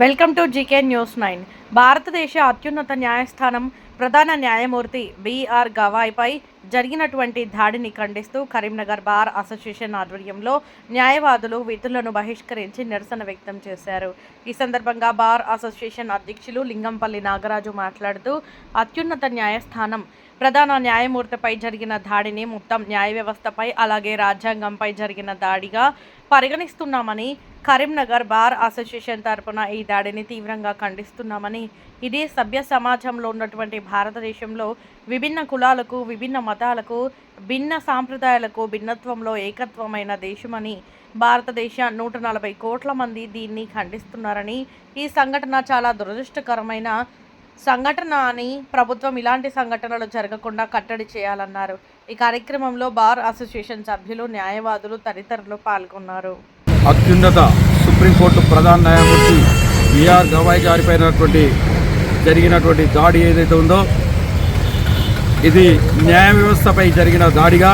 Welcome to GK news nine. భారతదేశ అత్యున్నత న్యాయస్థానం ప్రధాన న్యాయమూర్తి బిఆర్ గవాయ్పై జరిగినటువంటి దాడిని ఖండిస్తూ కరీంనగర్ బార్ అసోసియేషన్ ఆధ్వర్యంలో న్యాయవాదులు విధులను బహిష్కరించి నిరసన వ్యక్తం చేశారు. ఈ సందర్భంగా బార్ అసోసియేషన్ అధ్యక్షులు లింగంపల్లి నాగరాజు మాట్లాడుతూ అత్యున్నత న్యాయస్థానం. ప్రధాన న్యాయమూర్తిపై జరిగిన దాడిని మొత్తం న్యాయ వ్యవస్థపై అలాగే రాజ్యాంగంపై జరిగిన దాడిగా పరిగణిస్తున్నామని కరీంనగర్ బార్ అసోసియేషన్ తరపున ఈ దాడిని తీవ్రంగా ఖండిస్తున్నామని ఇది సభ్య సమాజంలో ఉన్నటువంటి భారతదేశంలో విభిన్న కులాలకు విభిన్న మతాలకు భిన్న సాంప్రదాయాలకు భిన్నత్వంలో ఏకత్వమైన దేశమని భారతదేశ నూట నలభై కోట్ల మంది దీన్ని ఖండిస్తున్నారని ఈ సంఘటన చాలా దురదృష్టకరమైన సంఘటన అని ప్రభుత్వం ఇలాంటి సంఘటనలు జరగకుండా కట్టడి చేయాలన్నారు. ఈ కార్యక్రమంలో బార్ అసోసియేషన్ సభ్యులు న్యాయవాదులు తదితరులు పాల్గొన్నారు. అత్యున్నత సుప్రీంకోర్టు ప్రధాన న్యాయమూర్తి బిఆర్ గవాయ్ గారిపైనటువంటి జరిగినటువంటి దాడి ఏదైతే ఉందో ఇది న్యాయ వ్యవస్థపై జరిగిన దాడిగా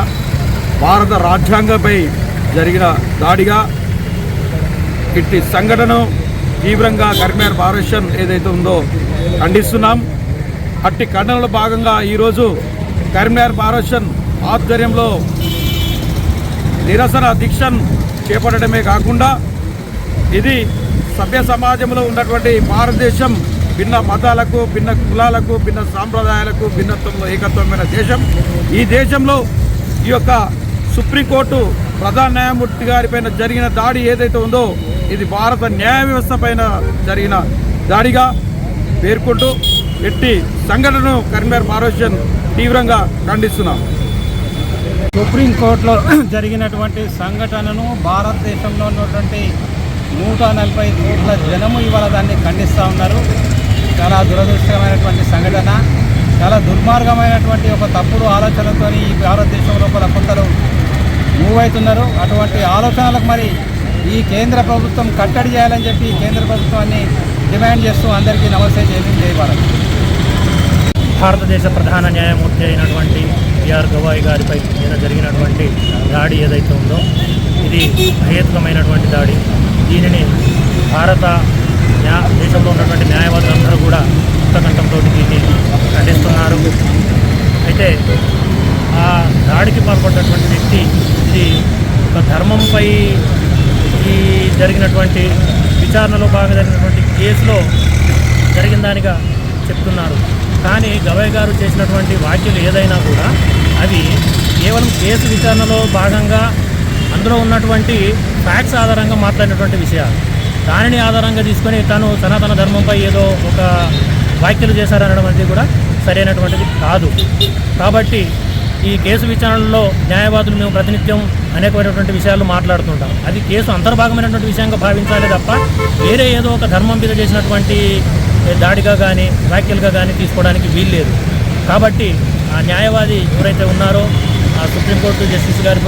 భారత రాజ్యాంగంపై జరిగిన దాడిగా ఇట్టి సంఘటన తీవ్రంగా కర్మేర్ భారషన్ ఏదైతే ఉందో ఖండిస్తున్నాం. అట్టి ఖండనలో భాగంగా ఈరోజు కరీంనగర్ భారషన్ ఆధ్వర్యంలో నిరసన దీక్షను చేపట్టడమే కాకుండా ఇది సభ్య సమాజంలో ఉన్నటువంటి భారతదేశం భిన్న మతాలకు భిన్న కులాలకు భిన్న సాంప్రదాయాలకు భిన్నత్వంలో ఏకత్వమైన దేశం. ఈ దేశంలో ఈ యొక్క సుప్రీంకోర్టు ప్రధాన న్యాయమూర్తి గారిపైన జరిగిన దాడి ఏదైతే ఉందో ఇది భారత న్యాయ వ్యవస్థ పైన జరిగిన దాడిగా పేర్కొంటూ ఎట్టి సంఘటనను కరీంనగర్ పార్వషన్ తీవ్రంగా ఖండిస్తున్నాం. సుప్రీంకోర్టులో జరిగినటువంటి సంఘటనను భారతదేశంలో ఉన్నటువంటి నూట నలభై కోట్ల జనము ఇవాళ దాన్ని ఖండిస్తూ ఉన్నారు. చాలా దురదృష్టకరమైనటువంటి సంఘటన చాలా దుర్మార్గమైనటువంటి ఒక తప్పుడు ఆలోచనలతో ఈ భారతదేశం లోపల కొందరు మూవ్ అవుతున్నారు. అటువంటి ఆలోచనలకు మరి ఈ కేంద్ర ప్రభుత్వం కట్టడి చేయాలని చెప్పి కేంద్ర ప్రభుత్వాన్ని డిమాండ్ చేస్తూ అందరికీ నమస్తే చేయడం చేయబడాలి భారతదేశ ప్రధాన న్యాయమూర్తి అయినటువంటి బిఆర్ గవాయ్ గారిపై మీద జరిగినటువంటి దాడి ఏదైతే ఉందో ఇది అహేతుకమైనటువంటి దాడి. దీనిని భారత న్యా దేశంలో ఉన్నటువంటి న్యాయవాదులందరూ కూడా ఉత్తకంఠంతో దీన్ని ఖండిస్తున్నారు అయితే ఆ దాడికి పాల్పడినటువంటి వ్యక్తి ఇది ఒక ధర్మంపై ఈ జరిగినటువంటి విచారణలో భాగంగా జరిగినటువంటి కేసులో జరిగిన దానిగా చెప్తున్నారు. కానీ గవయ్ గారు చేసినటువంటి వ్యాఖ్యలు ఏదైనా కూడా అవి కేవలం కేసు విచారణలో భాగంగా అందులో ఉన్నటువంటి ఫ్యాక్ట్స్ ఆధారంగా మాట్లాడినటువంటి విషయాలు. దానిని ఆధారంగా తీసుకొని తను సనాతన ధర్మంపై ఏదో ఒక వ్యాఖ్యలు చేశారనడం అనేది కూడా సరైనటువంటిది కాదు. కాబట్టి ఈ కేసు విచారణలో న్యాయవాదులు మేము ప్రతినిత్యం అనేకమైనటువంటి విషయాలు మాట్లాడుతుంటాం. అది కేసు అంతర్భాగమైనటువంటి విషయంగా భావించాలి తప్ప వేరే ఏదో ఒక ధర్మం మీద చేసినటువంటి దాడిగా కానీ వ్యాఖ్యలుగా కానీ తీసుకోవడానికి వీల్లేదు. కాబట్టి ఆ న్యాయవాది ఎవరైతే ఉన్నారో ఆ సుప్రీంకోర్టు జస్టిస్ గారి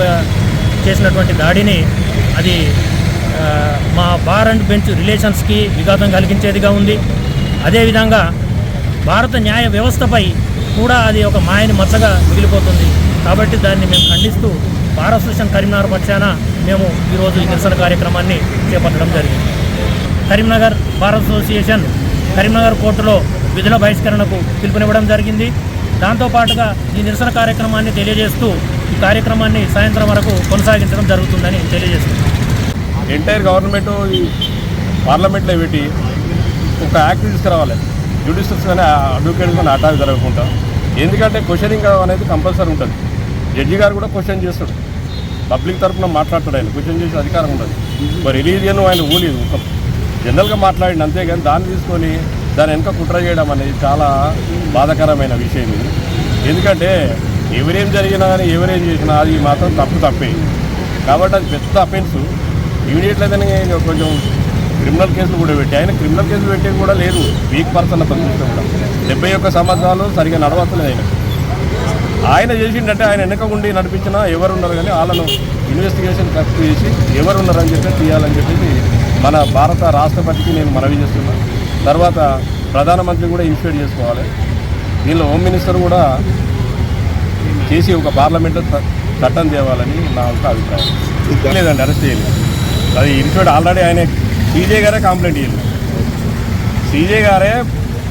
చేసినటువంటి దాడిని అది మా బార్ అండ్ బెంచ్ రిలేషన్స్కి విఘాతం కలిగించేదిగా ఉంది. అదేవిధంగా భారత న్యాయ వ్యవస్థపై కూడా అది ఒక మాయని మచ్చగా మిగిలిపోతుంది. కాబట్టి దాన్ని మేము ఖండిస్తూ బార్ అసోసియేషన్ కరీంనగర్ పక్షాన మేము ఈరోజు ఈ నిరసన కార్యక్రమాన్ని చేపట్టడం జరిగింది. కరీంనగర్ బార్ అసోసియేషన్ కరీంనగర్ కోర్టులో విధుల బహిష్కరణకు పిలుపునివ్వడం జరిగింది. దాంతోపాటుగా ఈ నిరసన కార్యక్రమాన్ని తెలియజేస్తూ ఈ కార్యక్రమాన్ని సాయంత్రం వరకు కొనసాగించడం జరుగుతుందని తెలియజేస్తున్నాం ఎంటైర్ గవర్నమెంట్ పార్లమెంట్లో పెట్టి ఒక యాక్ట్ తీసుకురావాలి. జ్యుడిషియల్స్ కానీ అడ్వకేట్స్ కానీ అటాక్ జరగకుండా. ఎందుకంటే క్వశ్చనింగ్ అనేది కంపల్సరీ ఉంటుంది. జడ్జి గారు కూడా క్వశ్చన్ చేస్తాడు. పబ్లిక్ తరఫున మాట్లాడతాడు ఆయన. క్వశ్చన్ చేసే అధికారం ఉంటుంది మరి రిలీజియన్ ఆయన ఊలేదు ఒక జనరల్గా మాట్లాడింది అంతేగాని దాన్ని తీసుకొని దాని వెనుక కుట్ర చేయడం అనేది చాలా బాధాకరమైన విషయం ఇది. ఎందుకంటే ఎవరేం జరిగినా కానీ ఎవరేం చేసినా అది మాత్రం తప్పు తప్పే. కాబట్టి అది పెద్ద అఫెన్స్ ఇమీడియట్లీ అయితే కొంచెం క్రిమినల్ కేసులు కూడా పెట్టి ఆయన క్రిమినల్ కేసులు పెట్టేది కూడా లేదు. వీక్ పర్సన్ పరిస్థితి కూడా. డెబ్బై ఒక్క సంవత్సరాలు సరిగా నడవట్లేదు ఆయన. ఆయన చేసిండంటే ఆయన వెనక ఉండి నడిపించినా ఎవరు ఉన్నారు కానీ వాళ్ళను ఇన్వెస్టిగేషన్ కరెక్ట్ చేసి ఎవరున్నారని చెప్పి తీయాలని చెప్పేసి మన భారత రాష్ట్రపతికి నేను మనవి చేస్తున్నాను తర్వాత ప్రధానమంత్రి కూడా ఇన్స్పైర్ చేసుకోవాలి. దీనిలో హోమ్ మినిస్టర్ కూడా చేసి ఒక పార్లమెంట్లో చట్టం తేవాలని నా ఒక అభిప్రాయం. లేదండి అరెస్ట్ చేయలేదు. అది ఇన్స్పైర్ ఆల్రెడీ ఆయన సీజే గారే కంప్లైంట్ చేయలేదు సీజే గారే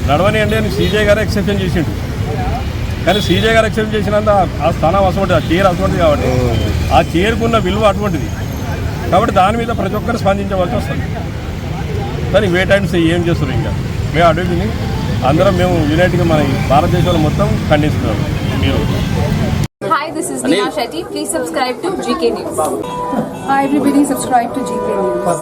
నడవని అండి అని సీజే గారే ఎక్సెప్షన్ చేసిండు. కానీ సీజే గారు ఎక్సెప్ట్ చేసినంత ఆ స్థానం అటువంటిది ఆ చైర్ అటువంటిది కాబట్టి. ఆ చైర్కున్న విలువ అటువంటిది. కాబట్టి దాని మీద ప్రతి ఒక్కరు స్పందించవలసి వస్తుంది. కానీ వేట్ అండ్ సీ ఏం చేస్తారు ఇంకా? మేము అడుగుని అందరం మేము యునైట్గా మన భారతదేశంలో మొత్తం ఖండిస్తున్నాం మీరు. Hi, this is Neha Shetty. Please subscribe to GK News. Hi everybody, subscribe to GK News.